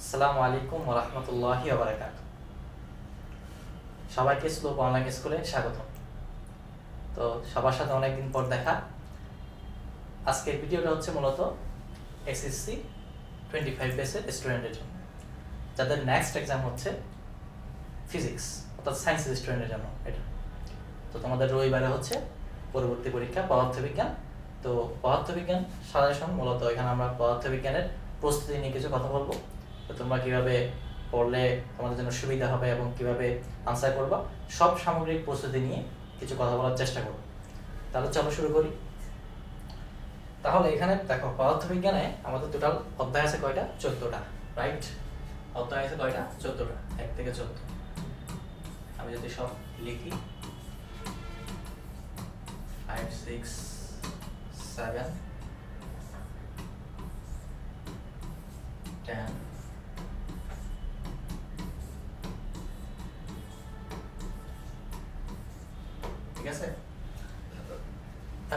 আসসালামু আলাইকুম ওরহমতুল্লাহি ওবরাকাত সবাইকে স্লোপ অনলাইন স্কুলে তো সবার সাথে অনেকদিন পর দেখা। আজকের ভিডিওটা হচ্ছে মূলত এসএসসি টোয়েন্টি ফাইভ বেসের স্টুডেন্টের জন্য। যাদের নেক্সট এক্সাম হচ্ছে ফিজিক্স অর্থাৎ সায়েন্সের স্টুডেন্টের জন্য এটা। তো তোমাদের রবিবারে হচ্ছে পরবর্তী পরীক্ষা পদার্থবিজ্ঞান। তো পদার্থবিজ্ঞান সাজেশন মূলত এখানে আমরা পদার্থবিজ্ঞানের প্রস্তুতি নিয়ে কিছু কথা বলব। তোমরা কীভাবে পড়লে তোমাদের জন্য সুবিধা হবে এবং কীভাবে আনসার করবা, সব সামগ্রিক প্রস্তুতি নিয়ে কিছু কথা বলার চেষ্টা করব। তাহলে চলো শুরু করি। তাহলে এখানে দেখো, পদার্থবিজ্ঞানে আমাদের টোটাল অধ্যায় আছে কয়টা? চোদ্দটা রাইট অধ্যায় আছে কয়টা? চোদ্দটা, এক থেকে চোদ্দ। আমি যদি সব লিখি ফাইভ সিক্স সেভেন টেন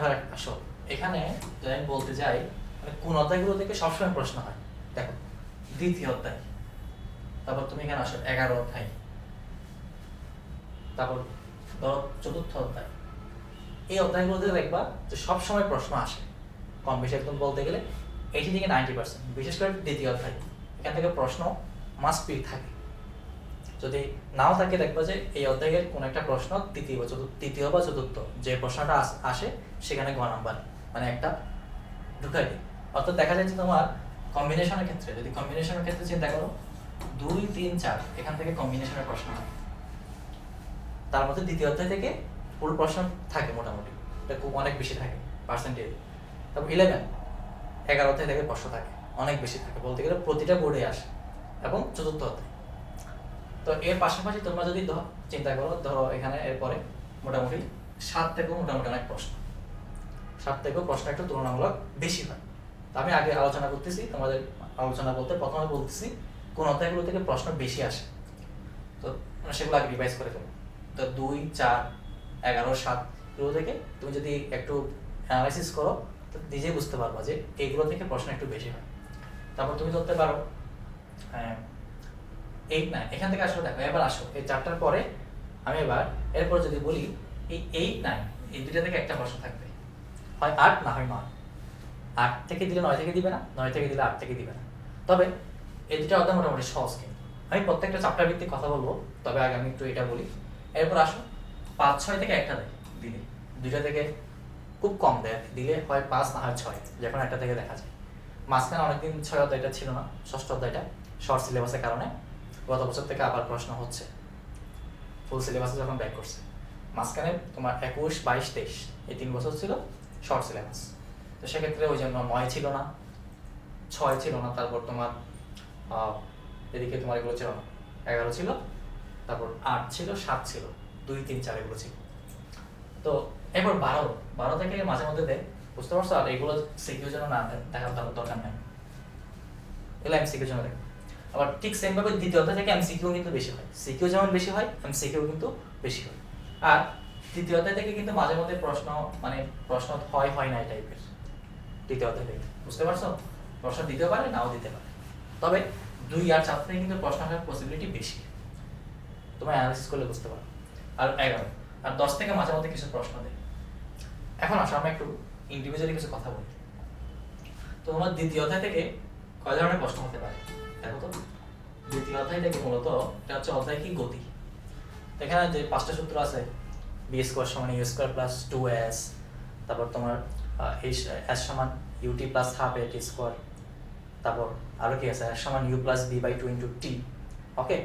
এবার আসো এখানে যদি আমি বলতে যাই মানে কোন অধ্যায়গুলো থেকে সবসময় প্রশ্ন হয়। দেখো, দ্বিতীয় অধ্যায়। তারপর তুমি এখানে আসো, এগারো অধ্যায়। তারপর ধরো চতুর্থ অধ্যায়। এই দেখবা যে সবসময় প্রশ্ন আসে। কম বেশি একদম বলতে গেলে এইটি থেকে নাইনটি পার্সেন্ট বিশেষ করে দ্বিতীয় অধ্যায়। এখান থেকে প্রশ্ন মাস্ট বি থাকে। যদি নাও থাকে দেখবা যে এই অধ্যায়ের কোন একটা প্রশ্ন তৃতীয় বা চতুর্থ তৃতীয় বা চতুর্থ যে প্রশ্নটা আসে সেখানে গ নাম্বার মানে একটা ঢুকাই দিই। অর্থাৎ দেখা যায় যে তোমার কম্বিনেশনের ক্ষেত্রে, যদি কম্বিনেশনের ক্ষেত্রে চিন্তা করো, দুই, তিন, চার, এখান থেকে কম্বিনেশনের প্রশ্ন হয়। তার মধ্যে দ্বিতীয় অধ্যায় থেকে ফুল প্রশ্ন থাকে মোটামুটি, এটা খুব অনেক বেশি থাকে পার্সেন্টেজ তারপর ইলেভেন এগারো অধ্যায় থেকে প্রশ্ন থাকে, অনেক বেশি থাকে, বলতে গেলে প্রতিটা বোর্ডে আসে। এবং চতুর্থ অধ্যায়। তো এর পাশাপাশি তোমরা যদি চিন্তা করো, ধরো এখানে এরপরে মোটামুটি সাত থেকেও মোটামুটি অনেক প্রশ্ন। সাত থেকেও প্রশ্ন একটু তুলনামূলক বেশি হয়। তো আমি আগে আলোচনা করতেছি, তোমাদের আলোচনা বলতে প্রথমে বলতেছি, কোন অধ্যায়গুলো থেকে প্রশ্ন বেশি আসে। তো সেগুলো আগে রিভাইজ করে ফেলো তো দুই, চার, এগারো, সাত, এগুলো থেকে তুমি যদি একটু অ্যানালাইসিস করো, তো নিজেই বুঝতে পারবা যে এইগুলো থেকে প্রশ্ন একটু বেশি হয়। তারপর তুমি ধরতে পারো হ্যাঁ এইট নাইন এখান থেকে আসলে দেখো, এবার আসো, এই চারটার পরে আমি এবার, এরপর যদি বলি, এই এইট নাইন এই দুইটা থেকে একটা প্রশ্ন থাকবে। হয় আট, না হয় নয়। আট থেকে দিলে নয় থেকে দিবে না, নয় থেকে দিলে আট থেকে দিবে না। তবে এই দুটো অধ্যায় মোটামুটি সহজ কিন্তু। আমি প্রত্যেকটা চাপ্টার ভিত্তিক কথা বলব, তবে আগে আমি একটু এটা বলি। এরপর আসো, পাঁচ, ছয় থেকে একটা দেয় দিলে। দুইটা থেকে খুব কম দেয়, দিলে হয় পাঁচ, না হয় ছয়, যখন একটা থেকে দেখা যায়। মাঝখানে অনেকদিন ছয় অধ্যায়টা ছিল না, ষষ্ঠ অধ্যায়টা শর্ট সিলেবাসের কারণে। গত বছর থেকে আবার প্রশ্ন হচ্ছে। ফুল সিলেবাসে যখন ব্যাক করছে, মাঝখানে তোমার একুশ, বাইশ, তেইশ, এই তিন বছর ছিল শর্ট সিলেবাস তো সেক্ষেত্রে ওই জন্য নয় ছিল না, ছয় ছিল না, তারপর তোমার এদিকে তোমার এগুলো ছিল না। এগারো ছিল, তারপর আট ছিল, সাত ছিল, দুই, তিন, চার এগুলো ছিল। তো এরপর বারো বারো থেকে মাঝে মধ্যে দেয়। বুঝতে পারছ? আর এগুলো সিকিউ জন্য না, দেখার দরকার নাই। এগুলো এমসিকিউ জন্য দেয়। আবার ঠিক সেম ভাবে দ্বিতীয় অধ্যায় থেকে এমসিকিউ কিন্তু বেশি হয়। সিকিউ যেমন বেশি হয় এমসিকিউ কিন্তু বেশি হয়। আর তৃতীয় অধ্যায় থেকে কিন্তু মাঝে মধ্যে প্রশ্ন মানে প্রশ্ন হয় হয় না এই টাইপের দ্বিতীয় অধ্যায় থেকে। বুঝতে পারছ? প্রশ্ন দিতে পারে, নাও দিতে পারে। তবে দুই আর চার থেকে কিন্তু প্রশ্ন আসার পসিবিলিটি বেশি। তোমার অ্যানালিসিস করলে বুঝতে পারো। আর এগারো। আর দশ থেকে মাঝে মধ্যে কিছু প্রশ্ন দেয়। এখন আসো, আমরা একটু ইন্ডিভিজুয়ালি কিছু কথা বলি। তো তোমার দ্বিতীয় অধ্যায় থেকে কয় ধরনের প্রশ্ন হতে পারে? দেখো তো দ্বিতীয় অধ্যায় থেকে মূলত এটা হচ্ছে অধ্যায় কি গতি? এখানে যে পাঁচটা সূত্র আছে বি স্কোয়ার সমান u square plus two s তারপর তোমার এস সমান u t plus half a t square তারপর আরও কি আছে এস সমান u plus v by two into t okay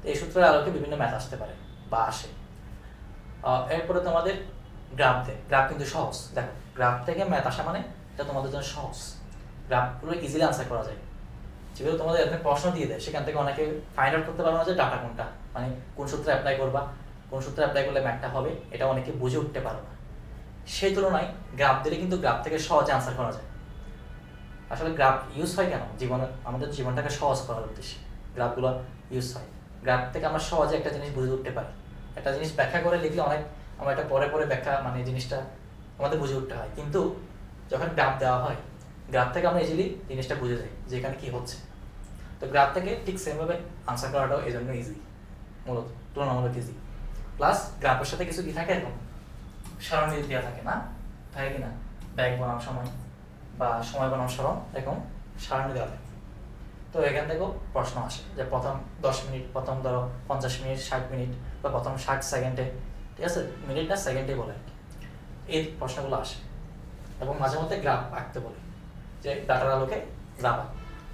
তো এই সূত্রের আলোকে বিভিন্ন ম্যাথ আসতে পারে, বা আসে। এরপরে তোমাদের গ্রাফ দেয় গ্রাফ কিন্তু সহজ। দেখো গ্রাফ থেকে ম্যাথ আসা মানে এটা তোমাদের জন্য সহজ। গ্রাফগুলো ইজিলি আনসার করা যায়। যেগুলো তোমাদের এখানে প্রশ্ন দিয়ে দেয়, সেখান থেকে অনেকে ফাইন্ড আউট করতে পারবে না যে ডাটা কোনটা। মানে কোন সূত্রে অ্যাপ্লাই করবা, কোন সূত্রে অ্যাপ্লাই করলে ম্যাথটা হবে, এটা অনেকে বুঝে উঠতে পারো না। সেই তুলনায় গ্রাফ দিলে কিন্তু গ্রাফ থেকে সহজে আনসার করা যায়। আসলে গ্রাফ ইউজ হয় কেন? জীবনে, আমাদের জীবনটাকে সহজ করার উদ্দেশ্যে গ্রাফগুলো ইউজ হয়। গ্রাফ থেকে আমরা সহজে একটা জিনিস বুঝে উঠতে পারি। একটা জিনিস ব্যাখ্যা করে লিখলে অনেক, আমরা এটা পরে পরে ব্যাখ্যা মানে জিনিসটা আমাদের বুঝে উঠতে হয়। কিন্তু যখন গ্রাফ দেওয়া হয় গ্রাফ থেকে আমরা ইজিলি জিনিসটা বুঝে যাই যে এখানে কি হচ্ছে। তো গ্রাফ থেকে ঠিক সেমভাবে আনসার করাটাও এই জন্য ইজি মূলত তুলনামূলক ইজি প্লাস গ্রাফের সাথে কিছু কি থাকে এরকম সারণী দেওয়া থাকে না? থাকে কি না? ব্যাগ বানানোর সময় বা সময় বানানোর সরণ এরকম সারণী দেওয়া থাকে। তো এখান থেকেও প্রশ্ন আসে যে প্রথম দশ মিনিট, প্রথম ধরো পঞ্চাশ মিনিট, ষাট মিনিট বা প্রথম ষাট সেকেন্ডে ঠিক আছে? মিনিট না সেকেন্ডে বলে এই প্রশ্নগুলো আসে এবং মাঝে মধ্যে গ্রাফ আঁকতে বলে। যে ডাটার আলোকে আঁক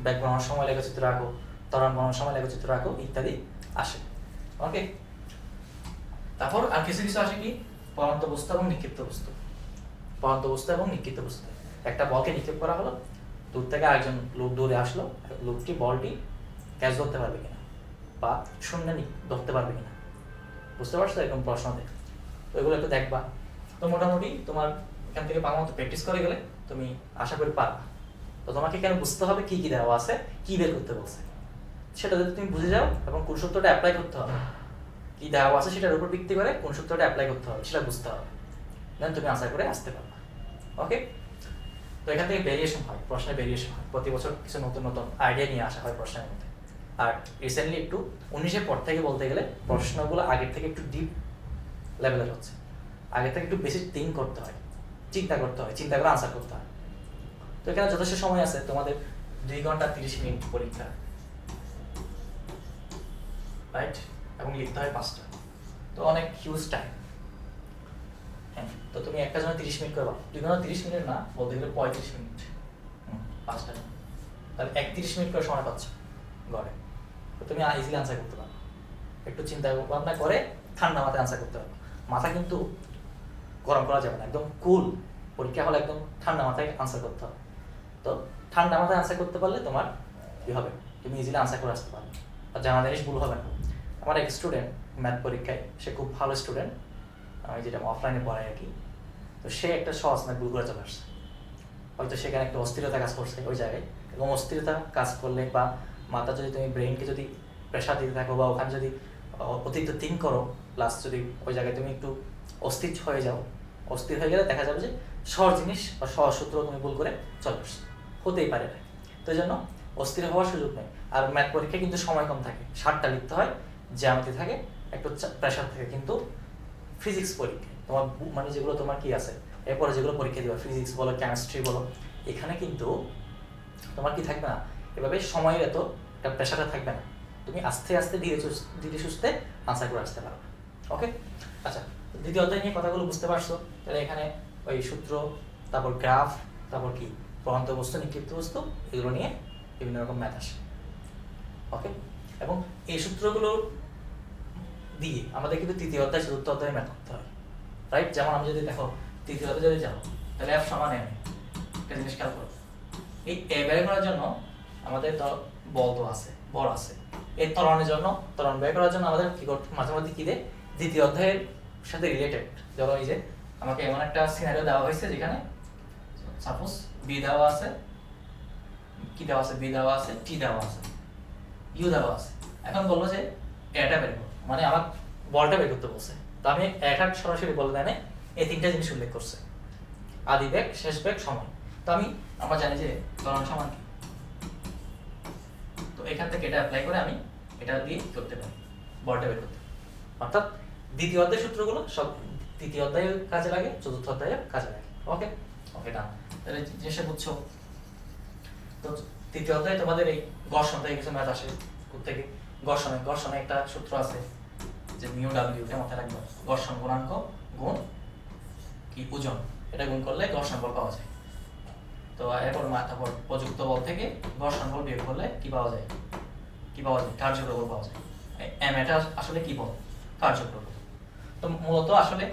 ব্যাগ বানানোর সময় লেখচিত্র আঁকো তরণ বানানোর সময় লেখচিত্র আঁকো, ইত্যাদি আসে। ওকে তারপর আর কিছু কিছু আসে কি? পরন্ত বস্তু এবং নিক্ষিপ্ত বস্তু। পরন্ত বস্তু এবং নিক্ষিপ্ত বস্তু। একটা বলকে নিক্ষেপ করা হলো, দূর থেকে আরেকজন লোক দৌড়ে আসলো, লোকটি বলটি ক্যাচ ধরতে পারবে কিনা বা শূন্য ধরতে পারবে কিনা। বুঝতে পারছ? এরকম প্রশ্ন দেয়। তো এগুলো একটু দেখবা। তো মোটামুটি তোমার এখান থেকে পাওয়ার মতো প্র্যাকটিস করে গেলে তুমি আশা করি পারবা। তো তোমাকে কেন বুঝতে হবে কি কি দেওয়া আছে, কি বের করতে বলছে? সেটা যদি তুমি বুঝে যাও, এবং কোন সূত্রটা অ্যাপ্লাই করতে হবে, কি দেওয়া আছে সেটার উপর ভিত্তি করে কোন সূত্রটা অ্যাপ্লাই করতে হবে, সেটা বুঝতে হবে। দেন তুমি আশা করে আসতে পারবা। ওকে তো এখান থেকে ভেরিয়েশন হয় প্রশ্নের ভেরিয়েশন হয়। প্রতি বছর কিছু নতুন নতুন আইডিয়া নিয়ে আসা হয় প্রশ্নের মধ্যে। আর রিসেন্টলি একটু উনিশের পর থেকে বলতে গেলে প্রশ্নগুলো আগের থেকে একটু ডিপ লেভেলের হচ্ছে। আগে থেকে একটু বেশি থিঙ্ক করতে হয়, চিন্তা করতে হয়, চিন্তা করে আনসার করতে হয়। তো এখানে যথেষ্ট সময় আছে, তোমাদের দুই ঘণ্টা তিরিশ মিনিট পরীক্ষা। রাইট এবং লিখতে হয় পাঁচটা। তো অনেক হিউজ টাইম হ্যাঁ তো তুমি একটা জন্য তিরিশ মিনিট করবা। দুই ঘণ্টা তিরিশ মিনিট না, বলতে গেলে পঁয়ত্রিশ মিনিট। পাঁচটা। তাহলে একত্রিশ মিনিট করে সময় পাচ্ছ ঘরে। তো তুমি ইজিলি আনসার করতে পারো। একটু চিন্তা ভাবনা করে ঠান্ডা মাথায় আনসার করতে পারো। মাথা কিন্তু গরম করা যাবে না, একদম কুল পরীক্ষা হলে একদম ঠান্ডা মাথায় আনসার করতে হবে। তো ঠান্ডা মাথায় আনসার করতে পারলে তোমার কি হবে? তুমি ইজিলি আনসার করে আসতে পারবে। আর জানা জিনিস ভুল হবে না। আমার এক স্টুডেন্ট ম্যাথ পরীক্ষায়, সে খুব ভালো স্টুডেন্ট আমি যেটা অফলাইনে পড়াই আর কি, তো সে একটা সহজ ম্যাথ ভুল করে চলে আসছে। হয়তো সেখানে একটা অস্থিরতা কাজ করছে ওই জায়গায়। এবং অস্থিরতা কাজ করলে বা মাথা যদি তুমি ব্রেনকে যদি প্রেশার দিতে থাকো বা ওখানে যদি অতিরিক্ত থিঙ্ক করো প্লাস যদি ওই জায়গায় তুমি একটু অস্থির হয়ে যাও, অস্থির হয়ে গেলে দেখা যাবে যে সহজ জিনিস বা সহজ সূত্র তুমি ভুল করে চলে আসছো। হতেই পারে। না তো জন্য অস্থির হওয়ার সুযোগ নেই। আর ম্যাথ পরীক্ষায় কিন্তু সময় কম থাকে। ষাটটা লিখতে হয়, জ্যামিতি থাকে, একটু প্রেশার থাকে কিন্তু ফিজিক্স পরীক্ষা তোমার মানে যেগুলো তোমার কি আছে? এরপরে যেগুলো পরীক্ষা দিবা ফিজিক্স বলো কেমিস্ট্রি বলো, এখানে কিন্তু তোমার কি থাকবে না? এভাবে সময়ের এত একটা প্রেশারটা থাকবে না। তুমি আস্তে আস্তে ধীরে ধীরে সুস্থে আনসার করে আসতে পারবে ওকে আচ্ছা দ্বিতীয় অধ্যায় নিয়ে কথাগুলো বুঝতে পারছ? তাহলে এখানে ওই সূত্র, তারপর গ্রাফ তারপর কি? প্রবন্ত বস্তু নিক্ষিপ্ত বস্তু, এগুলো নিয়ে বিভিন্ন রকম ম্যাথ আসে। ওকে এবং এই সূত্রগুলো দিয়ে আমাদের কিন্তু তৃতীয় অধ্যায় চতুর্থ অধ্যায় ম্যাথ করতে হয়। রাইট যেমন আমি যদি দেখো, তৃতীয় অধ্যায় যদি যাও, তাহলে এফ সমান এম একটা জিনিস খেয়াল করো। এই এ ব্যয় করার জন্য আমাদের বল তো আছে, বল আছে। এই ত্বরণের জন্য, ত্বরণ ব্যয় করার জন্য আমাদের কি করতে, মাঝে মধ্যে কি দেয়? দ্বিতীয় অধ্যায়ের সাথে রিলেটেড যেমন এই যে, আমাকে এমন একটা সিনারিও দেওয়া হয়েছে যেখানে সাপোজ বি দেওয়া আছে, কি দেওয়া আছে? বি দেওয়া আছে, টি দেওয়া আছে, ইউ দেওয়া আছে। এখন বলল যে এটা বের করো। মানে আমার বলটা বের করতে বলছে। তো আমি এটা সরাসরি বলে দেয় এই তিনটা জিনিস উল্লেখ করছে। আদি বেগ, শেষ বেগ, সময়। তো আমি, আমরা জানি যে ত্বরণ সমান কি? তো এখান থেকে এটা অ্যাপ্লাই করে আমি এটা দিয়ে করতে পারি? বলটা বের করতে অর্থাৎ দ্বিতীয় অধ্যায় সূত্রগুলো সব তৃতীয় অধ্যায়ে কাজে লাগে, চতুর্থ অধ্যায়ে কাজে লাগে। ওকে ওকে ডান জিনিসটা বুঝছ। তো তৃতীয় অধ্যায়ে তোমাদের এই ঘর্ষণ থেকে কিছু আসে থেকে ঘর্ষণে ঘর্ষণে একটা সূত্র আছে যে মিউ ডাব্লিউ, এটা মাথায় রাখবে। ঘর্ষণ গুণাঙ্ক গুণ কি? ওজন। এটা গুণ করলে ঘর্ষণ বল পাওয়া যায়। তো এরপর তারপর প্রযুক্ত বল থেকে ঘর্ষণ বল বিয়োগ করলে কি পাওয়া যায়? কি পাওয়া যায়? কার্যকর বল পাওয়া যায়। এম এটা আসলে কি বল? কার্যকর তো মূলত আসলে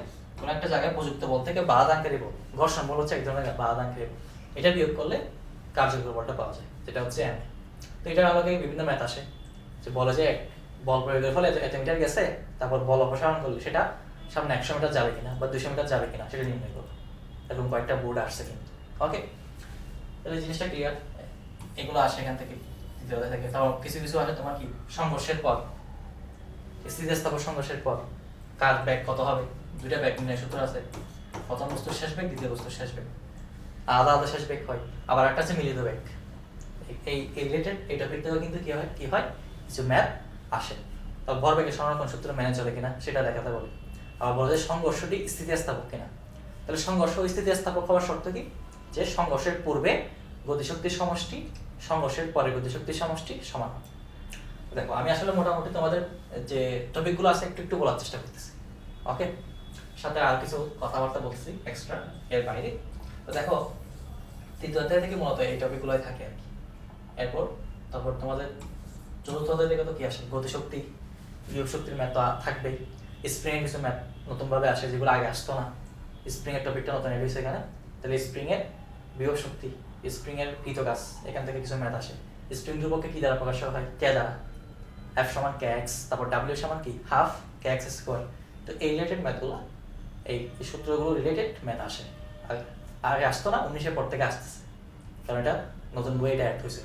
কোন একটা জায়গায় প্রযুক্ত বল থেকে বাধাদানকারী বল। ঘর্ষণ বল হচ্ছে এক ধরনের বাধাদানকারী বল। এটা বিয়োগ করলে কার্যকর বলটা পাওয়া যায়, যেটা হচ্ছে এম তো এটার আলোকে বিভিন্ন ম্যাথ আসে, যে বলে যে বল প্রয়োগের ফলে এত মিটার গেছে, তারপর বল অপসারণ করলে সেটা সামনে একশো মিটার যাবে কিনা বা দুশো মিটার যাবে কিনা সেটা নির্ণয় করো। এরকম কয়েকটা বোর্ড আসছে কিন্তু। ওকে তাহলে জিনিসটা ক্লিয়ার এগুলো আসে এখান থেকে, দ্বিতীয় থেকে। তারপর কিছু কিছু আসে তোমার কি? সংঘর্ষের পর। স্থিতিস্থাপক সংঘর্ষের পর। কার ব্যাগ কত হবে? দুইটা ব্যাগ নির্ণয় সূত্র আছে প্রথম বস্তুর শেষ ব্যাগ দ্বিতীয় বস্তুর শেষ ব্যাগ আলাদা আলাদা শেষ ব্যাগ হয়। আবার একটা আছে মিলিত ব্যাগ এই রিলেটেড এই টপিক থেকেও কিন্তু কি হয় কি হয়? কিছু ম্যাথ আসে। তো ভরবেগের সংরক্ষণ সূত্র মেনে চলে কিনা, সেটা দেখাতে বলে। আবার বলে যে সংঘর্ষটি স্থিতিস্থাপক কিনা। তাহলে সংঘর্ষ স্থিতিস্থাপক হওয়ার শর্ত কি? যে সংঘর্ষের পূর্বে গতিশক্তির সমষ্টি, সংঘর্ষের পরে গতিশক্তির সমষ্টি সমান দেখো, আমি আসলে মোটামুটি তোমাদের যে টপিকগুলো আছে, একটু একটু বলার চেষ্টা করতেছি। ওকে সাথে আর কিছু কথাবার্তা বলছি এক্সট্রা এর বাইরে। তো দেখো, তৃতীয় অধ্যায় থেকে মূলত এই টপিকগুলোই থাকে আর কি। এরপর, তারপর তোমাদের চতুর্থ অধ্যায় থেকে তো কি আসে? গতিশক্তি, বিয়োগ শক্তির ম্যাথ তো থাকবেই স্প্রিং কিছু ম্যাথ নতুনভাবে আসে, যেগুলো আগে আসতো না। স্প্রিং এর টপিকটা নতুন এডিস এখানে তাহলে স্প্রিং এর বিয়োগ শক্তি স্প্রিং এর কৃতকাজ এখান থেকে কিছু ম্যাথ আসে। স্প্রিং ধ্রুবককে কি দ্বারা প্রকাশ করা হয়? কে দ্বারা? এফ সমান কে এক্স তারপর ডাব্লিউ সমান কি? হাফ কে এক্স স্কোয়ার তো এই রিলেটেড ম্যাথগুলো এই সূত্রগুলো রিলেটেড ম্যাথ আসে। আগে- আসতো না, উনিশের পর থেকে আসতেছে। কারণ এটা নতুন বই এটা অ্যাড হয়েছিল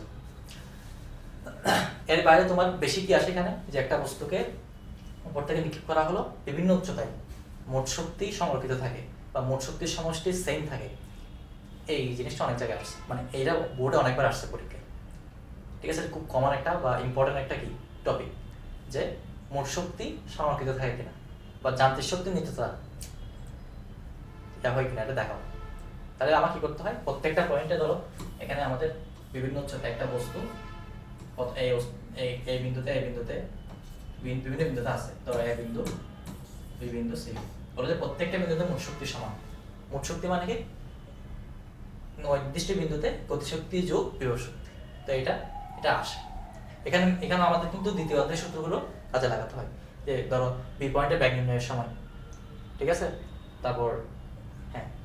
এর বাইরে তোমার বেশি কি আসে এখানে? যে একটা বস্তুকে উপর থেকে নিক্ষেপ করা হলো, বিভিন্ন উচ্চতায়। মোট শক্তি সংরক্ষিত থাকে বা মোট শক্তির সমষ্টি সেম থাকে। এই জিনিসটা অনেক জায়গায় আসছে। মানে এইটা বোর্ডে অনেকবার আসছে পরীক্ষায়। ঠিক আছে খুব কমন একটা বা ইম্পর্টেন্ট একটা কি? টপিক যে মোট শক্তি সংরক্ষিত থাকে কিনা বা যান্ত্রিক শক্তি নিত্যতা এটা হয় কিনা এটা দেখাও। তাহলে আমার কি করতে হয়? প্রত্যেকটা পয়েন্টে ধরো, এখানে আমাদের বিভিন্ন উচ্চতায় একটা বস্তু এই এই বিন্দুতে এই বিন্দুতে বিভিন্ন বিন্দুতে আছে। ধরো এ বিন্দু, দুই বিন্দু, সি বলে যে প্রত্যেকটা বিন্দুতে মোট শক্তি সমান। মোট শক্তি মানে কি? নির্দিষ্ট বিন্দুতে গতিশক্তি যোগ বিভব শক্তি। তো এটা এটা আসে। এখানে এখানে আমাদের কিন্তু দ্বিতীয় অধ্যায় সূত্রগুলো কাজে লাগাতে হয়। যে ধরো, বি পয়েন্টে ব্যাগ নির্ণয়ের সময় ঠিক আছে? তারপর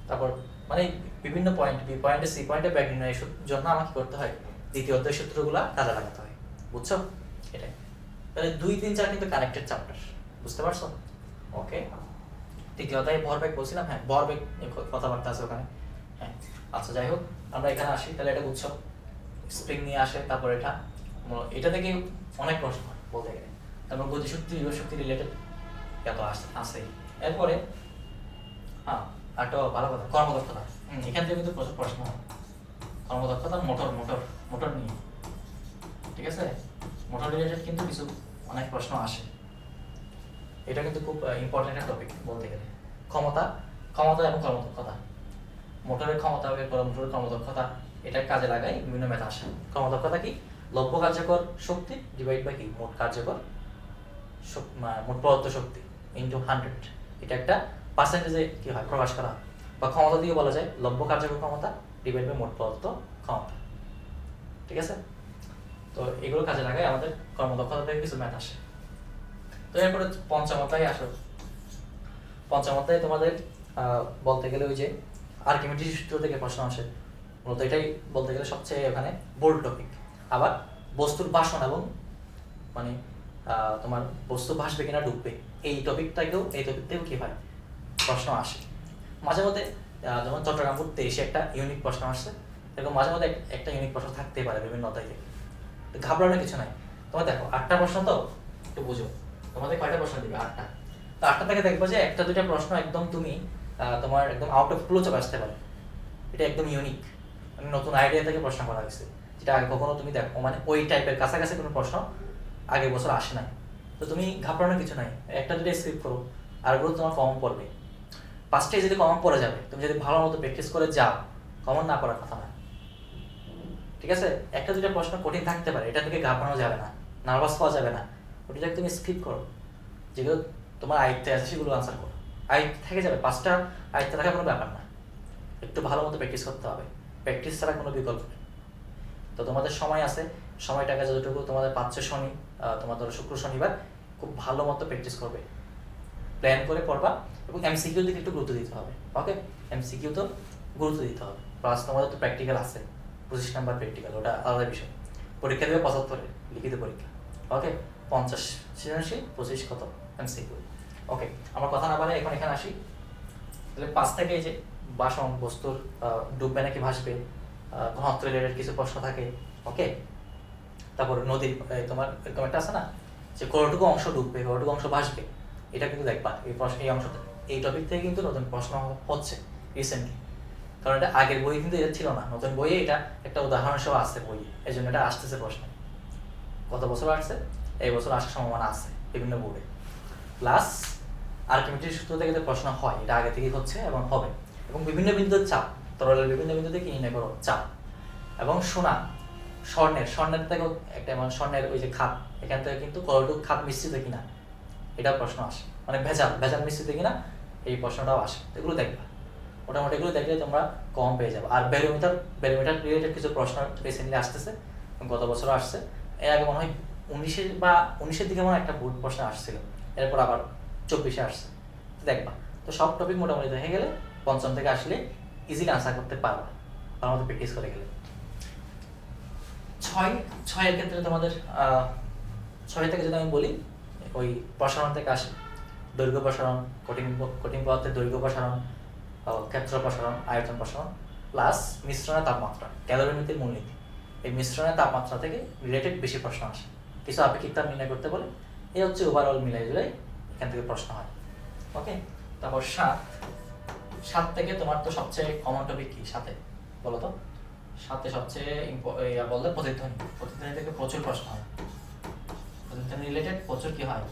তারপর মানে বিভিন্ন পয়েন্ট বি পয়েন্টে সি পয়েন্টে ব্যাগ নির্ণয়ের জন্য আমাকে করতে হয়। দ্বিতীয় অধ্যায় সূত্রগুলো কাজে লাগাতে হয়। বুঝছ? এটাই। তাহলে দুই, তিন, চার কিন্তু কানেক্টেড চ্যাপ্টার বুঝতে পারছ? ওকে তৃতীয় অধ্যায়ে ভরবেগ বলছিলাম হ্যাঁ ভরবেগ কথাবার্তা আছে ওখানে। হ্যাঁ আচ্ছা যাই হোক, আমরা এখানে আসি। তাহলে এটা বুঝছ? স্প্রিং নিয়ে আসে, তারপর এটা এটা থেকে অনেক প্রশ্ন হয় বলতে গেলে। তারপর গতিশক্তি শক্তি রিলেটেড এত আসে আসেই। এরপরে হ্যাঁ একটা ভালো কথা, কর্মদক্ষতা। এখান থেকে কিন্তু প্রচুর প্রশ্ন কর্মদক্ষতা, মোটর মোটর মোটর নিয়ে। ঠিক আছে? মোটর রিলেটেড কিন্তু কিছু অনেক প্রশ্ন আসে। এটা কিন্তু খুব ইম্পর্টেন্ট একটা টপিক বলতে গেলে। ক্ষমতা ক্ষমতা এবং কর্মদক্ষতা। মোটরের ক্ষমতা বের করা মোটরের কর্মদক্ষতা, এটা কাজে লাগাই বিভিন্ন ম্যাথ আসে। কর্মদক্ষতা কি? লব্ধ কার্যকর শক্তি ডিভাইড বাই কি? মোট কার্যকর মোট প্রদত্ত শক্তি ইন্টু হান্ড্রেড এটা একটা পার্সেন্টেজে কি হয়? প্রকাশ করা বা ক্ষমতা দিয়ে বলা যায় লভ্য কার্যকর ক্ষমতা ডিভাইড বাই মোট প্রদত্ত ক্ষমতা। ঠিক আছে? তো এগুলো কাজে লাগাই আমাদের কর্মদক্ষতা থেকে কিছু ম্যাথ আসে। তো এরপরে পঞ্চম অধ্যায়ে আসো। পঞ্চম অধ্যায়ে তোমাদের বলতে গেলে ওই যে আর্কিমিডিস সূত্র থেকে প্রশ্ন আসে। মূলত এটাই বলতে গেলে সবচেয়ে ওখানে বোল্ড টপিক আবার বস্তুর বাসন এবং মানে তোমার বস্তু ভাসবে কিনা ডুববে এই টপিকটাকেও এই টপিক থেকেও কি হয়? প্রশ্ন আসে। মাঝে মধ্যে যেমন চট্টগ্রাম ঘুরতে এসে একটা ইউনিক প্রশ্ন আসছে। এরকম মাঝে মধ্যে একটা ইউনিক প্রশ্ন থাকতেই পারে বিভিন্ন অধ্যায় থেকে। ঘাবড়ানোর কিছু নাই। তোমার দেখো, আটটা প্রশ্ন তো, একটু বুঝো। তোমাদের কয়টা প্রশ্ন দিবে আটটা? তো আটটা থেকে দেখব যে একটা, দুইটা প্রশ্ন একদম তুমি তোমার একদম আউট অফ ক্লো চলে আসতে পারে। এটা একদম ইউনিক মানে নতুন আইডিয়া থেকে প্রশ্ন করা হয়েছে। যেটা আগে কখনো তুমি দেখো মানে ওই টাইপের কাছাকাছি কোনো প্রশ্ন আগের বছর আসে নাই। তো তুমি ঘাবড়ানোর কিছু নাই। একটা দুটো স্কিপ করো। আর ওগুলো তোমার কমন পড়বে। পাঁচটাই যদি কমন পড়ে যাবে, তুমি যদি ভালো মতো প্র্যাকটিস করে যাও কমন না করার কথা না। ঠিক আছে? একটা দুটো প্রশ্ন কঠিন থাকতে পারে, এটা থেকে ঘাবড়ানো যাবে না নার্ভাস পাওয়া যাবে না। ওটাকে তুমি স্কিপ করো, যেগুলো তোমার আয়ত্তে আছে সেগুলো আনসার করো। আয়ত্তে থেকে যাবে, পাঁচটা আয়ত্তে থাকা কোনো ব্যাপার না। একটু ভালো মতো প্র্যাকটিস করতে হবে। প্র্যাকটিস ছাড়া কোনো বিকল্প নেই। তো তোমাদের সময় আছে, সময়টাকে যতটুকু তোমাদের পাচ্ছ শনি তোমার শুক্র শনিবার, খুব ভালো মতো প্র্যাকটিস করবে। প্ল্যান করে পড়বা। এবং এমসিকিউ দিকে একটু গুরুত্ব দিতে হবে ওকে এমসিকিউ তো গুরুত্ব দিতে হবে। প্লাস তোমাদের তো প্র্যাকটিক্যাল আছে, পঁচিশ নাম্বার প্র্যাকটিক্যাল ওটা আলাদা বিষয়। পরীক্ষা দেবে পঁচাত্তরে, লিখিত পরীক্ষা ওকে পঞ্চাশ সৃজনশীল, পঁচিশ কত? এমসিকিউ ওকে আমার কথা না বলে এখন এখানে আসি। তাহলে পাঁচ থেকে যে বাসন, বস্তুর ডুববে নাকি ভাসবে ঘনত্ব রিলেটেড কিছু প্রশ্ন থাকে ওকে তারপর নদীর তোমার, এরকম একটা আছে না, যে কতটুকু অংশ ডুববে, কতটুকু অংশ ভাসবে, এটা কিন্তু দেখবা, এই প্রশ্ন, এই অংশটা এই টপিক থেকে কিন্তু নতুন প্রশ্ন হচ্ছে রিসেন্টলি কারণ এটা আগের বই কিন্তু এটা ছিল না। নতুন বইয়ে এটা একটা উদাহরণ সহ আসছে বই এই জন্য এটা আসতেছে প্রশ্ন। কত বছর আসছে? এই বছর আসার সম্ভাবনা আছে বিভিন্ন বোর্ডে। প্লাস আর্কিমিটির সূত্র থেকে প্রশ্ন হয়, এটা আগে থেকেই হচ্ছে এবং হবে। এবং বিভিন্ন বিন্দুর চাপ, তরলের বিভিন্ন বিন্দুতে কি নির্ণয় করো, চাপ। এবং সোনা, স্বর্ণের স্বর্ণের থেকেও একটা মানে স্বর্ণের ওই যে খাপ, এখান থেকে কিন্তু কতটুকু খাপ মিশ্রিত কিনা? এটা প্রশ্ন আসে। মানে ভেজাল ভেজাল মিশ্রিত কিনা? এই প্রশ্নটাও আসে। এগুলো দেখবা। মোটামুটি এগুলো দেখলে তোমরা কম পেয়ে যাবে। আর ব্যারোমিটার ব্যারোমিটার রিলেটেড কিছু প্রশ্ন রিসেন্টলি আসতেছে, গত বছর আসছে। এর আগে মনে হয় উনিশের বা উনিশের দিকে মনে একটা বোর্ড প্রশ্ন আসছিল। এরপর আবার চব্বিশে আসছে। দেখবা, তো সব টপিক মোটামুটি দেখে গেলে পঞ্চম থেকে আসলে ইজিলি আনসার করতে পারবা। তার মধ্যে প্র্যাকটিস করে গেলে। ছয়, ছয়ের ক্ষেত্রে তোমাদের ছয় থেকে যদি আমি বলি, ওই প্রসারণ থেকে আসে। দৈর্ঘ্য প্রসারণ, কঠিন কঠিন পদার্থের দৈর্ঘ্য প্রসারণ ক্ষেত্র প্রসারণ, আয়তন প্রসারণ প্লাস মিশ্রণের তাপমাত্রা ক্যালোরিমিতির মূলনীতি এই মিশ্রণের তাপমাত্রা থেকে রিলেটেড বেশি প্রশ্ন আসে। কিছু আপেক্ষিক তাপ নির্ণয় করতে বলে এই হচ্ছে ওভারঅল মিলাই জুলাই, এখান থেকে প্রশ্ন হয়। ওকে তারপর সাত। সাত থেকে তোমার তো সবচেয়ে কমন টপিক কি সাথে, বলো তো? সাথে সবচেয়ে বললে প্রতিধ্বনি। প্রতিধ্বনি থেকে প্রচুর প্রশ্ন হয়। প্রতিধ্বনি রিলেটেড প্রচুর কি হয়?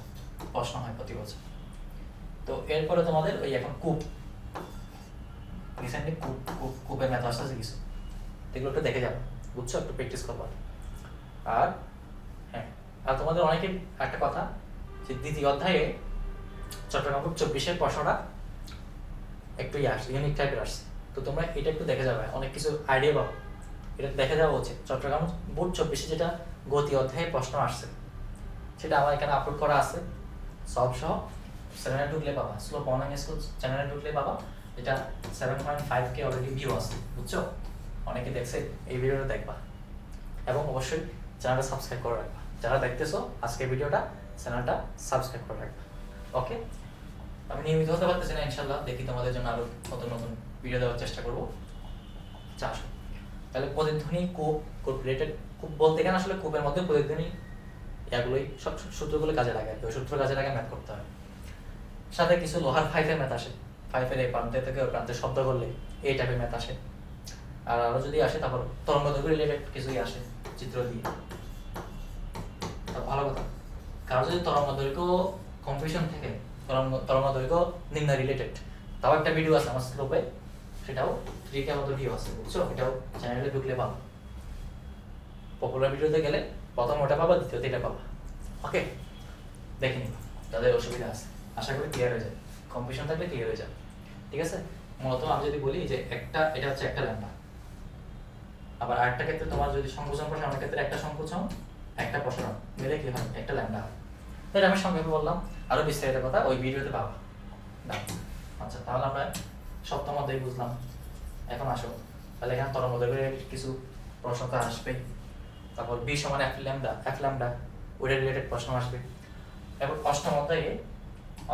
প্রশ্ন হয় প্রতি বছর। তো এরপরে তোমাদের ওই এখন কূপ। রিসেন্টলি কূপ কূপ, কূপের ম্যাথ আসতেছে কিছু। এগুলো একটু দেখে যাব বুঝছ? একটু প্র্যাকটিস করব। আর হ্যাঁ আর তোমাদের অনেকের একটা কথা যে দ্বিতীয় অধ্যায়ে চট্টগ্রাম চব্বিশের প্রশ্নটা একটু ইয়ে আসছে ইউনিক টাইপের আসছে। তো তোমরা এটা একটু দেখে যাবে, অনেক কিছু আইডিয়া পাবো। এটা দেখে যাওয়া উচিত। চট্টগ্রাম বোর্ড চব্বিশে যেটা গতি অধ্যায়ে প্রশ্ন আসছে, সেটা আমার এখানে আপলোড করা আছে। সব সহ চ্যানেলে ঢুকলে পাবা, স্লো পনাং স্কুল চ্যানেলে ঢুকলে পাবা। এটা seven point five K already view আছে, বুঝছ? অনেকে দেখছে, এই ভিডিওটা দেখবা। এবং অবশ্যই চ্যানেলটা সাবস্ক্রাইব করে রাখবা। যারা দেখতেছো, আজকের ভিডিওটা, চ্যানেলটা সাবস্ক্রাইব করে রাখবা। ওকে আমি নিয়মিত হতে পারতেছি না ইনশাল্লাহ দেখি তোমাদের জন্য আরও নতুন নতুন ভিডিও দেওয়ার চেষ্টা করব। চাষ তাহলে প্রতিধ্বনি কূপ কূপ রিলেটেড কূপ বলতে গেলে আসলে কূপের মধ্যে প্রতিধ্বনি এগুলোই সব সূত্রগুলো কাজে লাগে। ওই সূত্র কাজে লাগে ম্যাথ করতে হয়। সাথে কিছু লোহার ফাইফের ম্যাথ আসে। ফাইফের এই প্রান্তে থেকে ওই প্রান্তে শব্দ করলে এই টাইপের ম্যাথ আসে। আর আরও যদি আসে, তারপর তরঙ্গ দৈর্ঘ্য রিলেটেড কিছুই আসে চিত্র দিয়ে। ভালো কথা। কারও যদি তরঙ্গ দৈর্ঘ্য কম্পিটিশন থেকে, তরঙ্গ দৈর্ঘ্য নিম্ন রিলেটেড তাও একটা ভিডিও আছে আমার গ্রুপে সেটাও থ্রি কে মতো ভিডিও আছে, বুঝছ? এটাও চ্যানেলে ঢুকলে পাবো। পপুলার ভিডিওতে গেলে প্রথম ওটা পাবা, দ্বিতীয়তে এটা পাবা। ওকে দেখে নিবা। যাদের অসুবিধা আছে। আশা করি ক্লিয়ার হয়ে যাবে। কম্পিটিশন থাকলে ক্লিয়ার হয়ে যাবে। ঠিক আছে? মূলত আমি যদি বলি যে একটা, এটা হচ্ছে একটা ল্যাম্বা আবার আরেকটা ক্ষেত্রে তোমার যদি সংকোচন প্রসারণের ক্ষেত্রে একটা সংকোচন, একটা প্রসারণ মিলে কি হয়? একটা ল্যাম্বা হয়। এটা আমি সংক্ষেপে বললাম। আরও বিস্তারিত কথা ওই ভিডিওতে পাবা। আচ্ছা তাহলে আমরা সপ্তম অধ্যায় বুঝলাম। এখন আসো। তাহলে এখানে তরঙ্গ দৈর্ঘ্যের কিছু প্রশ্ন তো আসবেই। তারপর বি সমান এফ ল্যামডা এফ ল্যামডা ওইটা রিলেটেড প্রশ্ন আসবে। এবার অষ্টম অধ্যায়ে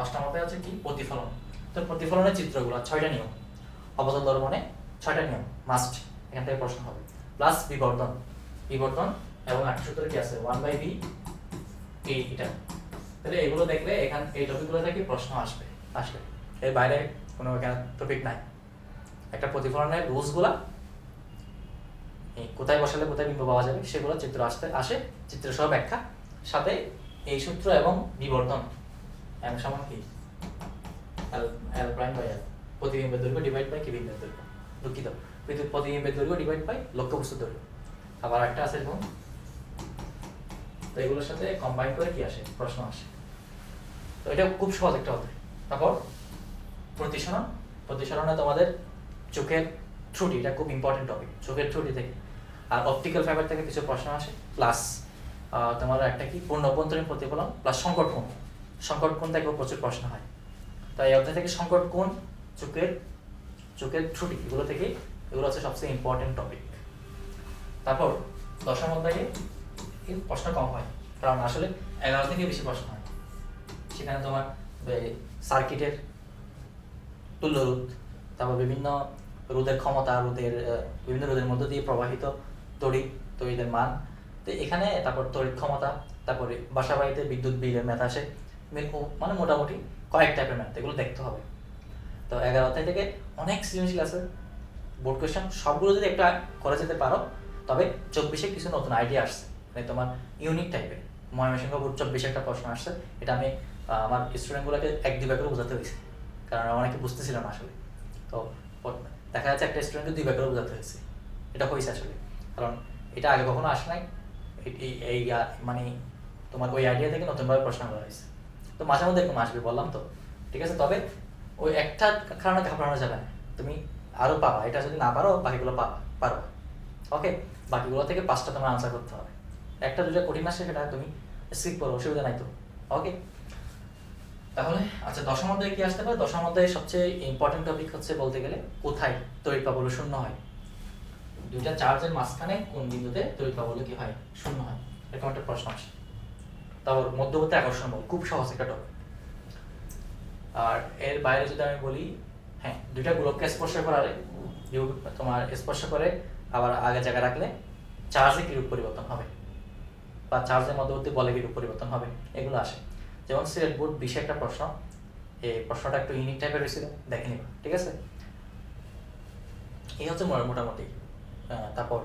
অষ্টম অধ্যায় হচ্ছে কি? প্রতিফলন। তো প্রতিফলনের চিত্রগুলো ছয়টা নিয়ম। অবতল দর্পণে ছয়টা নিয়ম। মাস্ট এখান থেকে প্রশ্ন হবে। প্লাস বিবর্তন। বিবর্তন এবং আটটা সূত্রে কি আছে? ওয়ান বাই বি এই এটা তাহলে এগুলো দেখলে এখান, এই টপিকগুলো থেকে প্রশ্ন আসবে? আসবে। এর বাইরে কোনো টপিক নাই। একটা প্রতিফলনের রুলসগুলা কোথায় বসালে কোথায় বিম্ব পাওয়া যাবে, সেগুলো চিত্র আসতে, আসে। চিত্র সহ ব্যাখ্যা। সাথে এই সূত্র এবং বিবর্তন। এম সমান কি? এল এল প্রাইম বাই এল প্রতিবিম্বের দৈর্ঘ্য ডিভাইড বাই কি বিম্বের দৈর্ঘ্য। দুঃখিত। প্রতি- প্রতিবিম্বের দৈর্ঘ্য ডিভাইড বাই লক্ষ্যবস্তুর দৈর্ঘ্য। আবার একটা আছে এরকম তো এগুলোর সাথে কম্বাইন করে কি আসে? প্রশ্ন আসে। তো এটা খুব সহজ একটা হতে তারপর প্রতিসরণ। প্রতিসরণে তোমাদের চোখের ত্রুটি, এটা খুব ইম্পর্টেন্ট টপিক চোখের ত্রুটি থেকে। আর অপটিক্যাল ফাইবার থেকে কিছু প্রশ্ন আসে। প্লাস তোমার একটা কি? পূর্ণ অভ্যন্তরীণ প্রতিফলন প্লাস সংকট কোণ সংকট কোণ থেকেও প্রচুর প্রশ্ন হয়। তো এই অধ্যায় থেকে সংকট কোণ চোখের চোখের ত্রুটি, এগুলো থেকে এগুলো হচ্ছে সবচেয়ে ইম্পর্টেন্ট টপিক তারপর দশম অধ্যায়ে প্রশ্ন কম হয়, কারণ আসলে এগারো থেকে বেশি প্রশ্ন হয়। সেখানে তোমার সার্কিটের তুল্য রোধ তারপর বিভিন্ন রোদের ক্ষমতা রোদের বিভিন্ন রোদের মধ্য দিয়ে প্রবাহিত তড়িৎ, তড়িতের মান। তো এখানে তারপর তড়িৎ ক্ষমতা, তারপরে বাসা বাড়িতে বিদ্যুৎ বিলের ম্যাথ আসে। মানে মোটামুটি কয়েক টাইপের ম্যাথ এগুলো দেখতে হবে। তো এগারো অধ্যায় থেকে অনেক সৃজনশীল আছে। বোর্ড কোয়েশ্চেন সবগুলো যদি একটা করে যেতে পারো, তবে চব্বিশে কিছু নতুন আইডিয়া আসছে। মানে তোমার ইউনিক টাইপের ময়মনসিংহ বোর্ড চব্বিশে একটা প্রশ্ন আসছে, এটা আমি আমার স্টুডেন্টগুলোকে এক দুই করে বোঝাতে হয়েছে। কারণ অনেকে বুঝতেছিল না আসলে। তো দেখা যাচ্ছে একটা স্টুডেন্টকে দুই করে বোঝাতে হয়েছে। এটা হয়েছে আসলে। কারণ এটা আগে কখনো আসে নাই। এই মানে তোমার ওই আইডিয়া থেকে নতুনভাবে প্রশ্ন করা হয়েছে। তো মাঝে মধ্যে এরকম আসবে, বললাম তো। ঠিক আছে, তবে ওই একটা কারণে ঘাবড়ানো যাবে না। তুমি আরও পাবা, এটা যদি না পারো, বাকিগুলো পাবা পারবা। ওকে বাকিগুলো থেকে পাঁচটা তোমার আনসার করতে হবে। একটা দুটো কঠিন আসে, সেটা তুমি স্কিপ করো, অসুবিধা নাই তো। ওকে তাহলে আচ্ছা দশম অধ্যায়ে কি আসতে পারে? দশম অধ্যায়ে সবচেয়ে ইম্পর্টেন্ট টপিক হচ্ছে বলতে গেলে, কোথায় তড়িৎ প্রাবল্য শূন্য হয়? দুইটা চার্জের মাঝখানে কোন বিন্দুতে তড়িৎ প্রাবল্য কি হয়? শূন্য হয়। এরকম একটা প্রশ্ন আসে। তারপর মধ্যবর্তী আকর্ষণ বল খুব সহজ একটা টপিক আর এর বাইরে যদি আমি বলি হ্যাঁ দুইটা গোলককে স্পর্শ করালে তোমার স্পর্শ করে, আবার আগে জায়গা রাখলে চার্জে কিরূপ পরিবর্তন হবে? বা চার্জের মধ্যবর্তী বলে কিরূপ পরিবর্তন হবে? এগুলো আসে। যেমন সিলেট বোর্ড বিশে একটা প্রশ্ন। এই প্রশ্নটা একটু ইউনিক টাইপের হয়েছিল, দেখে নিবা, ঠিক আছে? এই হচ্ছে মোটামুটি তারপর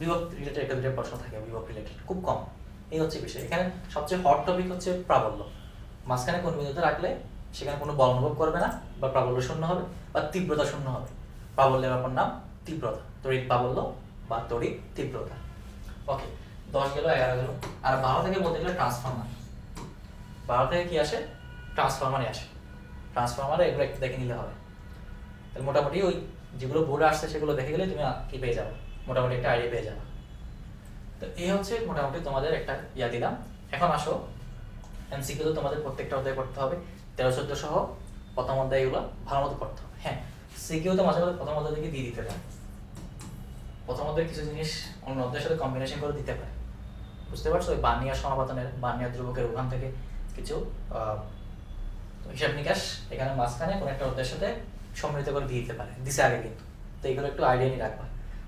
বিভব রিলেটেড একটা দুটো প্রশ্ন থাকে বিভব রিলেটেড খুব কম। এই হচ্ছে বিষয়। এখানে সবচেয়ে হট টপিক হচ্ছে প্রাবল্য। মাঝখানে কোন বিন্দুতে রাখলে সেখানে কোনো বল অনুভব করবে না বা প্রাবল্য শূন্য হবে বা তীব্রতা শূন্য হবে। প্রাবল্যের ব্যাপার নাম তীব্রতা। তড়িৎ প্রাবল্য বা তড়িৎ তীব্রতা। ওকে দশ গেল, এগারো গেল। আর বারো থেকে বলতে গেলে ট্রান্সফর্মার বারো থেকে কি আসে? ট্রান্সফর্মারই আসে। ট্রান্সফর্মারে এগুলো একটু দেখে নিলে হবে। তাহলে মোটামুটি ওই যেগুলো বোর্ডে আসছে সেগুলো দেখে গেলে তুমি কি পেয়ে যাবে? মোটামুটি একটা আইডিয়া পেয়ে যাবে। তো এই হচ্ছে মোটামুটি তোমাদের একটা ইয়া দিলাম। এখন আসো। এমসিকিউ তো তোমাদের প্রত্যেকটা অধ্যায় করতে হবে। তেরো, চোদ্দ সহ প্রথম অধ্যায় এগুলো ভালো মতো করতে হবে। হ্যাঁ সিকিউ তো মাঝে মাঝে প্রথম অধ্যায় থেকে দিয়ে দিতে পারে। প্রথম অধ্যায় কিছু জিনিস অন্য অধ্যায়ের সাথে কম্বিনেশন করে দিতে পারে। বুঝতে পারছ? ওই বার্নিয়া সমাপাতনের বার্নিয়া ধ্রুবকের ওখান থেকে কিছু হিসাব নিকাশ এখানে মাঝখানে কোনো একটা অধ্যায়ের সাথে সম্মিলিত করে দিয়ে দিতে পারে। দিছে আগে কিন্তু। তো এগুলো একটু আইডিয়া নিয়ে রাখবা।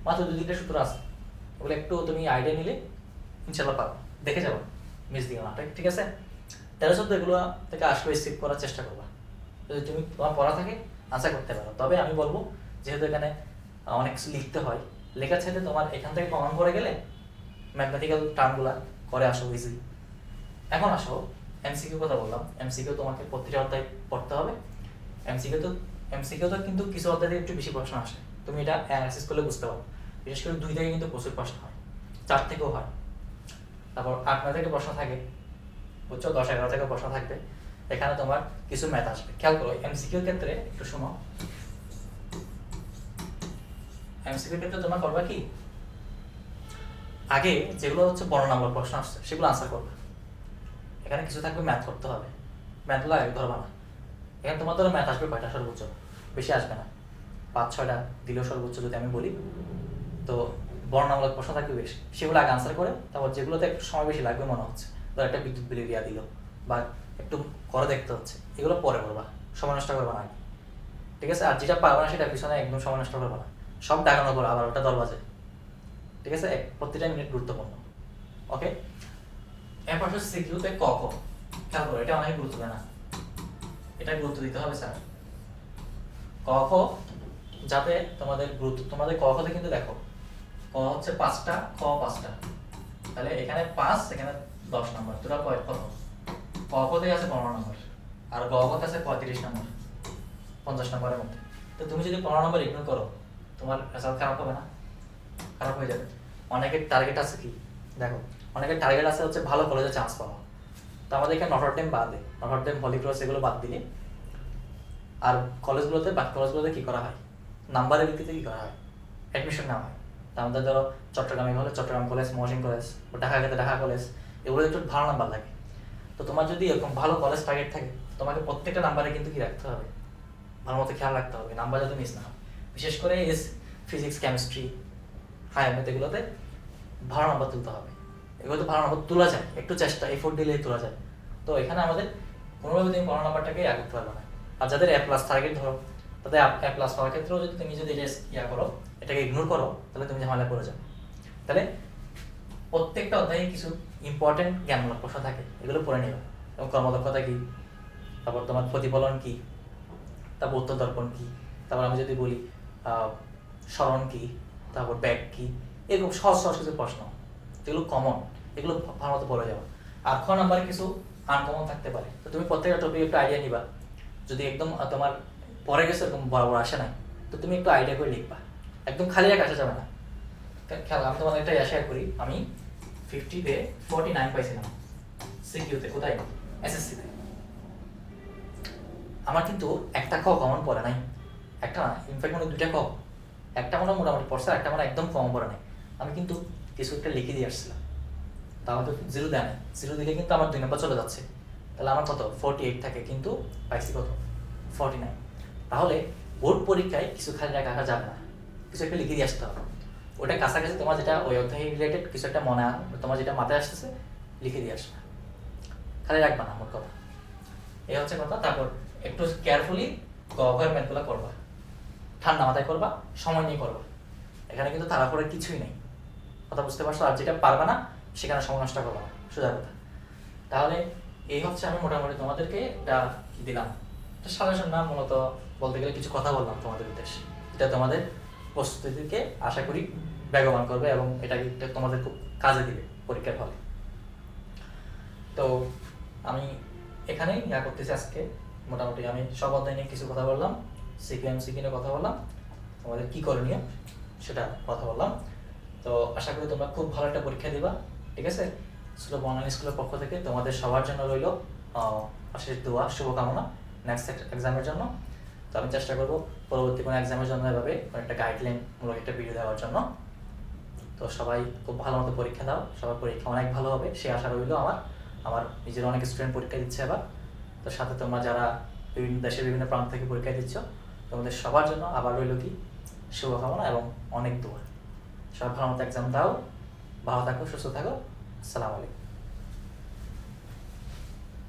মাত্র দু তিনটা সূত্র আছে। ওগুলো একটু তুমি আইডিয়া নিলে ইনশাল্লাহ পাবো দেখে যাব। মিস দিও না, ঠিক- আছে? তেরো চোদ্দ এগুলো থেকে আসলে স্কিপ করার চেষ্টা করবা। যদি তুমি তোমার পড়া থাকে আশা করতে পারো। তবে আমি বলব, যেহেতু এখানে অনেক কিছু লিখতে হয় লেখার সাথে তোমার এখান থেকে কমন করে গেলে ম্যাথমেটিক্যাল টার্মগুলা করে আসো ইজিলি এখন আসো এমসিকিউ কথা বললাম। এমসিকিউ তোমাকে প্রতিটা অধ্যায় পড়তে হবে। এমসিকিউ তো এমসিকিউ তো কিন্তু কিছু অধ্যায় একটু বেশি প্রশ্ন আসে। তুমি এটা অ্যানালাইসিস করলে বুঝতে পারো বিশেষ করে দুই থেকে কিন্তু প্রচুর প্রশ্ন হয়। চার থেকেও হয়। তারপর আট নয় থেকে প্রশ্ন থাকে। বুঝছ? দশ, এগারো থেকে প্রশ্ন থাকবে। এখানে তোমার কিছু ম্যাথ আসবে। খেয়াল করো এমসিকিউর ক্ষেত্রে একটু শোনো। এমসিকিউর ক্ষেত্রে তোমার করবা কি? আগে যেগুলো হচ্ছে বর্ণনামূলক প্রশ্ন আসছে, সেগুলো আনসার করবে। এখানে কিছু থাকবে ম্যাথ করতে হবে। ম্যাথগুলো আগে ধরবা না। এখানে তোমার ধরো ম্যাথ আসবে কয়টা সর্বোচ্চ? বেশি আসবে না। পাঁচ, ছয়টা দিলেও সর্বোচ্চ যদি আমি বলি। তো বর্ণনামূলক প্রশ্ন থাকবে বেশি। সেগুলো আগে আনসার করে তারপর যেগুলোতে একটু সময় বেশি লাগবে মনে হচ্ছে। ধর একটা বিদ্যুৎ বিল দিয়া দিল বা একটু করে দেখতে হচ্ছে। এগুলো পরে করবা সময় নষ্ট করবা না ঠিক আছে? আর যেটা পারবা না সেটা পিছনে একদম সময় নষ্ট করবা না। সব ডাকানোর পর আবার ওটা দল বাজে ঠিক আছে? প্রতিটা মিনিট গুরুত্বপূর্ণ। ওকে এরপর হচ্ছে সিকিউতে ক ক? খেয়াল করো, এটা অনেক গুরুত্ব না এটা গুরুত্ব দিতে হবে স্যার ক খ, যাতে তোমাদের গুরুত্ব তোমাদের ক খতে কিন্তু দেখো ক হচ্ছে পাঁচটা, খ পাঁচটা। তাহলে এখানে পাঁচ, এখানে দশ নম্বর। তোরা কয় কত ক খতে আছে পনেরো নম্বর আর গ খতে আছে পঁয়ত্রিশ নম্বর, পঞ্চাশ নম্বরের মধ্যে। তো তুমি যদি পনেরো নম্বর ইগনোর করো, তোমার রেজাল্ট খারাপ হবে না। খারাপ হয়ে যাবে। অনেকের টার্গেট আছে কি? দেখো অনেকের টার্গেট আছে হচ্ছে ভালো কলেজে চান্স পাওয়া। তো আমাদের এখানে নটর নটরডেম বাদে নটরডেম হলিক্রস এগুলো বাদ দিলে আর কলেজগুলোতে বাকি কলেজগুলোতে কী করা হয়? নাম্বারের ভিত্তিতে কী করা হয়? অ্যাডমিশন নেওয়া হয়। তা আমাদের ধরো চট্টগ্রামে হলে চট্টগ্রাম কলেজ মহসিন কলেজ ঢাকা গেলে ঢাকা কলেজ এগুলো একটু ভালো নাম্বার লাগে। তো তোমার যদি এরকম ভালো কলেজ টার্গেট থাকে, তোমাকে প্রত্যেকটা নাম্বারে কিন্তু কি রাখতে হবে? ভালো মতো খেয়াল রাখতে হবে নাম্বার যাতে মিস না হয়। বিশেষ করে এস ফিজিক্স কেমিস্ট্রি হায়ার ম্যাথ এগুলোতে ভালো নাম্বার তুলতে হবে। এগুলোতে ভালো নাম্বার তোলা যায়, একটু চেষ্টা এফোর্ট দিলেই তোলা যায়। তো এখানে আমাদের কোনোভাবে তুমি পনেরো নাম্বারটাকে ইয়া করতে পারবে না। আর যাদের এ প্লাস টার্গেট ধরো, তাদের এ প্লাস পাওয়ার ক্ষেত্রেও যদি তুমি যদি ইয়া করো এটাকে ইগনোর করো, তাহলে তুমি ঝামেলা পড়ে যাবে। তাহলে প্রত্যেকটা অধ্যায়ে কিছু ইম্পর্টেন্ট জ্ঞানমূলক প্রশ্ন থাকে, এগুলো পড়ে নিবে এবং কর্মদক্ষতা কি? তারপর তোমার প্রতিফলন কি? তারপর উত্তর দর্পণ কি? তারপর আমি যদি বলি স্মরণ কি? তারপর ব্যাগ কি? এরকম সহজ সহজ কিছু প্রশ্ন। যেগুলো কমন এগুলো ভালো মতো পড়ে যাবে। আর খ নাম্বারে কিছু আনকমন থাকতে পারে। তো তুমি প্রত্যেকটা টপিক একটু আইডিয়া নিবা। যদি একদম তোমার পরে গেছে, এরকম বরাবর আসে না তো তুমি একটু আইডিয়া করে লিখবা। একদম খালি এক আসা যাবে না। খেয়াল, আমি তোমাদের একটা আশা করি। আমি ফিফটিতে ফোর্টি নাইন পাইছিলাম। সিকিউতে কোথায়? এসএসসিতে আমার কিন্তু একটা ক কমন পড়ে নাই। একটা না ইনফ্যাক্ট মানে দুইটা ক। একটা মনে মোটামুটি পড়ছে একটা মানে একদম কম পড়ে নাই। আমি কিন্তু কিছু একটা লিখে দিয়ে আসছিলাম। তাহলে তো জিরো দেয় না জিরো দিলে কিন্তু আমার দুই নম্বর চলে যাচ্ছে। তাহলে আমার কত? ফোর্টি এইট থাকে, কিন্তু পাইছি কত? ফোর্টি নাইন তাহলে বোর্ড পরীক্ষায় কিছু খালি রাখা যাবে না। কিছু একটা লিখে দিয়ে আসতে হবে। ওটা কাছাকাছি তোমার যেটা ওই অধ্যায় রিলেটেড কিছু একটা মনে তোমার যেটা মাথায় আসতেছে, লিখে দিয়ে আসবে। খালি রাখবা না, আমার কথা। এই হচ্ছে কথা। তারপর একটু কেয়ারফুলি গভর্নমেন্টগুলো করবা। ঠান্ডা মাথায় করবা, সময় নিয়ে করবা। এখানে কিন্তু তাড়াহুড়ো কিছুই নেই। কথা বুঝতে পারছ? আর যেটা পারবে না, সেখানে সময় নষ্ট করবা না। সোজা কথা। তাহলে এই হচ্ছে আমি মোটামুটি তোমাদেরকে এটা দিলাম। সাজেশন না, মূলত বলতে গেলে কিছু কথা বললাম তোমাদের উদ্দেশ্যে। এটা তোমাদের প্রস্তুতিকে আশা করি বেগবান করবে এবং এটা তোমাদের খুব কাজে দিবে পরীক্ষার ফলে তো আমি এখানেই ইয়া করতেছি আজকে। মোটামুটি আমি সব অধ্যায় নিয়ে কিছু কথা বললাম সিকিএম সিকি নিয়ে কথা বললাম, তোমাদের কি করণীয় সেটা কথা বললাম। তো আশা করি তোমরা খুব ভালো একটা পরীক্ষা দিবা, ঠিক আছে? স্কুল অনলাইন স্কুলের পক্ষ থেকে তোমাদের সবার জন্য রইল অশেষ দোয়া, শুভকামনা নেক্সট এক্সামের জন্য। তো আমি চেষ্টা করব পরবর্তী কোনো এক্সামের জন্য এভাবে একটা গাইডলাইন মূলক একটা ভিডিও দেওয়ার জন্য। তো সবাই খুব ভালো মতো পরীক্ষা দাও। সবার পরীক্ষা অনেক ভালো হবে, সে আশা রইল আমার। আমার নিজের অনেক স্টুডেন্ট পরীক্ষা দিচ্ছে এবার তো সাথে তোমরা যারা বিভিন্ন দেশের বিভিন্ন প্রান্ত থেকে পরীক্ষা দিচ্ছ, তোমাদের সবার জন্য আবার রইল কি? শুভকামনা এবং অনেক দোয়া। সবাই ভালো মতো এক্সাম দাও। ভালো থাকো, সুস্থ থাকো। আসসালামু আলাইকুম।